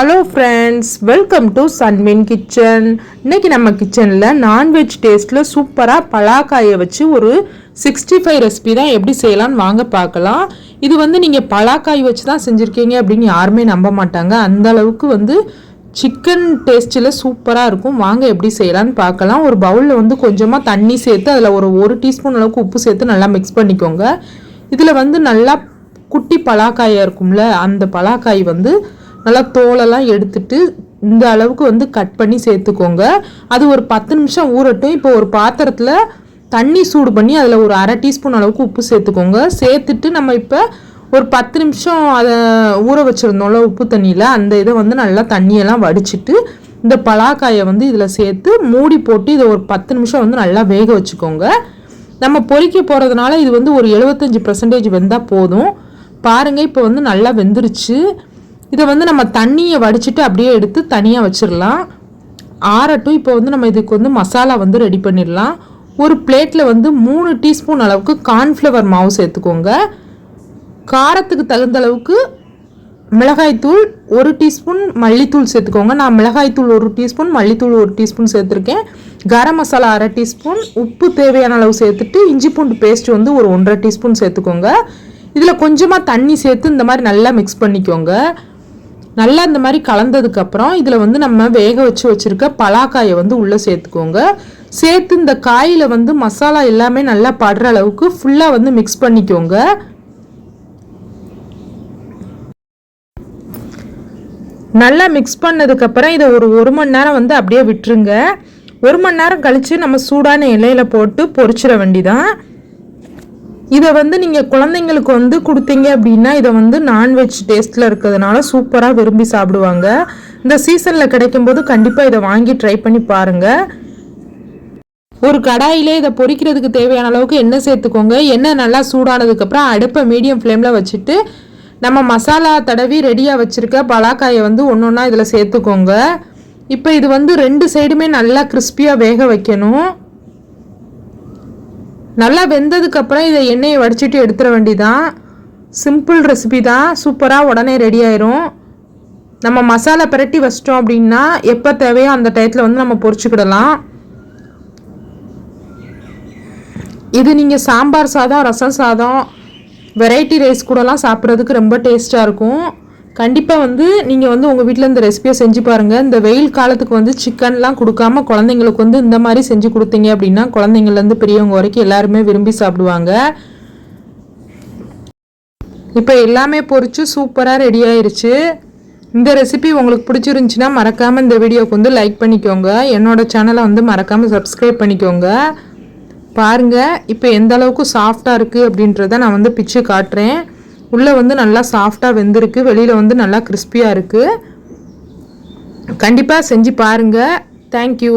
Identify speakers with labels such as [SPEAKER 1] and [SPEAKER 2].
[SPEAKER 1] Hello friends welcome to சன்மின் kitchen இன்னைக்கு நம்ம கிச்சனில் நான்வெஜ் டேஸ்ட்டில் சூப்பராக பலாக்காயை வச்சு ஒரு சிக்ஸ்டி ஃபைவ் ரெசிபி தான் எப்படி செய்யலாம்னு வாங்க பார்க்கலாம். இது வந்து நீங்கள் பலாக்காய் வச்சு தான் செஞ்சுருக்கீங்க அப்படின்னு யாருமே நம்ப மாட்டாங்க. அந்த அளவுக்கு வந்து சிக்கன் டேஸ்ட்டில் சூப்பராக இருக்கும். வாங்க எப்படி செய்யலாம்னு பார்க்கலாம். ஒரு பவுலில் வந்து கொஞ்சமாக தண்ணி சேர்த்து அதில் ஒரு ஒரு டீஸ்பூன் அளவுக்கு உப்பு சேர்த்து நல்லா மிக்ஸ் பண்ணிக்கோங்க. இதில் வந்து நல்லா குட்டி பலாக்காயாக இருக்கும்ல அந்த பலாக்காய் வந்து நல்லா தோலெல்லாம் எடுத்துட்டு இந்த அளவுக்கு வந்து கட் பண்ணி சேர்த்துக்கோங்க. அது ஒரு பத்து நிமிஷம் ஊறட்டும். இப்போ ஒரு பாத்திரத்தில் தண்ணி சூடு பண்ணி அதில் ஒரு அரை டீஸ்பூன் அளவுக்கு உப்பு சேர்த்துக்கோங்க. சேர்த்துட்டு நம்ம இப்போ ஒரு பத்து நிமிஷம் அதை ஊற வச்சுருந்தோம்ல உப்பு தண்ணியில் அந்த இதை வந்து நல்லா தண்ணியெல்லாம் வடிச்சிட்டு இந்த பலாக்காயை வந்து இதில் சேர்த்து மூடி போட்டு இதை ஒரு பத்து நிமிஷம் வந்து நல்லா வேக வச்சுக்கோங்க. நம்ம பொறிக்க போகிறதுனால இது வந்து ஒரு எழுபத்தஞ்சி பர்சன்டேஜ் வெந்தால் போதும். பாருங்கள் இப்போ வந்து நல்லா வெந்துருச்சு. இதை வந்து நம்ம தண்ணியை வடிச்சிட்டு அப்படியே எடுத்து தனியாக வச்சிடலாம் ஆறட்டும் இப்போ வந்து நம்ம இதுக்கு வந்து மசாலா வந்து ரெடி பண்ணிடலாம் ஒரு பிளேட்டில் வந்து மூணு டீஸ்பூன் அளவுக்கு கார்ன்ஃப்ளவர் மாவு சேர்த்துக்கோங்க. காரத்துக்கு தகுந்த அளவுக்கு மிளகாய்த்தூள் ஒரு டீஸ்பூன் மல்லித்தூள் சேர்த்துக்கோங்க. நான் மிளகாய்த்தூள் ஒரு டீஸ்பூன் மல்லித்தூள் ஒரு டீஸ்பூன் சேர்த்துருக்கேன். கரம் மசாலா அரை டீஸ்பூன் உப்பு தேவையான அளவு சேர்த்துட்டு இஞ்சி பூண்டு பேஸ்ட் வந்து ஒரு ஒன்றரை டீஸ்பூன் சேர்த்துக்கோங்க. இதில் கொஞ்சமாக தண்ணி சேர்த்து இந்த மாதிரி நல்லா மிக்ஸ் பண்ணிக்கோங்க. நல்லா இந்த மாதிரி கலந்ததுக்கப்புறம் இதில் வந்து நம்ம வேக வச்சு வச்சுருக்க பலாக்காயை வந்து உள்ளே சேர்த்துக்கோங்க. சேர்த்து இந்த காயில் வந்து மசாலா எல்லாமே நல்லா படுற அளவுக்கு ஃபுல்லாக வந்து மிக்ஸ் பண்ணிக்கோங்க. நல்லா மிக்ஸ் பண்ணதுக்கப்புறம் இதை ஒரு ஒரு மணி நேரம் வந்து அப்படியே விட்டுருங்க. ஒரு மணி நேரம் கழித்து நம்ம சூடான இலையில் போட்டு பொறிச்சிட வேண்டிதான். இதை வந்து நீங்கள் குழந்தைங்களுக்கு வந்து கொடுத்தீங்க அப்படின்னா இதை வந்து நான்வெஜ் டேஸ்ட்டில் இருக்கிறதுனால சூப்பராக விரும்பி சாப்பிடுவாங்க. இந்த சீசனில் கிடைக்கும்போது கண்டிப்பாக இதை வாங்கி ட்ரை பண்ணி பாருங்கள் ஒரு கடாயிலே இதை பொரிக்கிறதுக்கு தேவையான அளவுக்கு எண்ணெய் சேர்த்துக்கோங்க. எண்ணெய் நல்லா சூடானதுக்கப்புறம் அடுப்பை மீடியம் ஃப்ளேமில் வச்சுட்டு நம்ம மசாலா தடவி ரெடியாக வச்சுருக்க பலாக்காயை வந்து ஒன்று ஒன்றா இதில் சேர்த்துக்கோங்க. இப்போ இது வந்து ரெண்டு சைடுமே நல்லா கிறிஸ்பியாக வேக வைக்கணும். நல்லா வெந்ததுக்கப்புறம் இதை எண்ணெயை வடிச்சிட்டு எடுத்துட வேண்டிதான். சிம்பிள் ரெசிபி தான். சூப்பராக உடனே ரெடி ஆயிரும். நம்ம மசாலா பிரட்டி வச்சிட்டோம் அப்படின்னா எப்போ தேவையோ அந்த டயத்தில் வந்து நம்ம பொரிச்சுக்கிடலாம். இது நீங்கள் சாம்பார் சாதம் ரசம் சாதம் வெரைட்டி ரைஸ் கூடலாம் சாப்பிட்றதுக்கு ரொம்ப டேஸ்ட்டாக இருக்கும். கண்டிப்பாக வந்து நீங்கள் வந்து உங்கள் வீட்டில் இந்த ரெசிபியை செஞ்சு பாருங்கள் இந்த வெயில் காலத்துக்கு வந்து சிக்கன்லாம் கொடுக்காம குழந்தைங்களுக்கு வந்து இந்த மாதிரி செஞ்சு கொடுத்தீங்க அப்படின்னா குழந்தைங்கள்லேருந்து பெரியவங்க வரைக்கும் எல்லாருமே விரும்பி சாப்பிடுவாங்க. இப்போ எல்லாமே பொறிச்சு சூப்பராக ரெடி ஆயிடுச்சு இந்த ரெசிபி உங்களுக்கு பிடிச்சிருந்துச்சின்னா மறக்காமல் இந்த வீடியோவுக்கு வந்து லைக் பண்ணிக்கோங்க. என்னோட சேனலை வந்து மறக்காமல் சப்ஸ்கிரைப் பண்ணிக்கோங்க. பாருங்கள் இப்போ எந்த அளவுக்கு சாஃப்டாக இருக்குது அப்படின்றத நான் வந்து பிச்சு காட்டுறேன். உள்ளே வந்து நல்லா சாஃப்டாக வெந்திருக்கு. வெளியில் வந்து நல்லா கிறிஸ்பியாக இருக்குது கண்டிப்பாக செஞ்சு பாருங்கள் தேங்க்யூ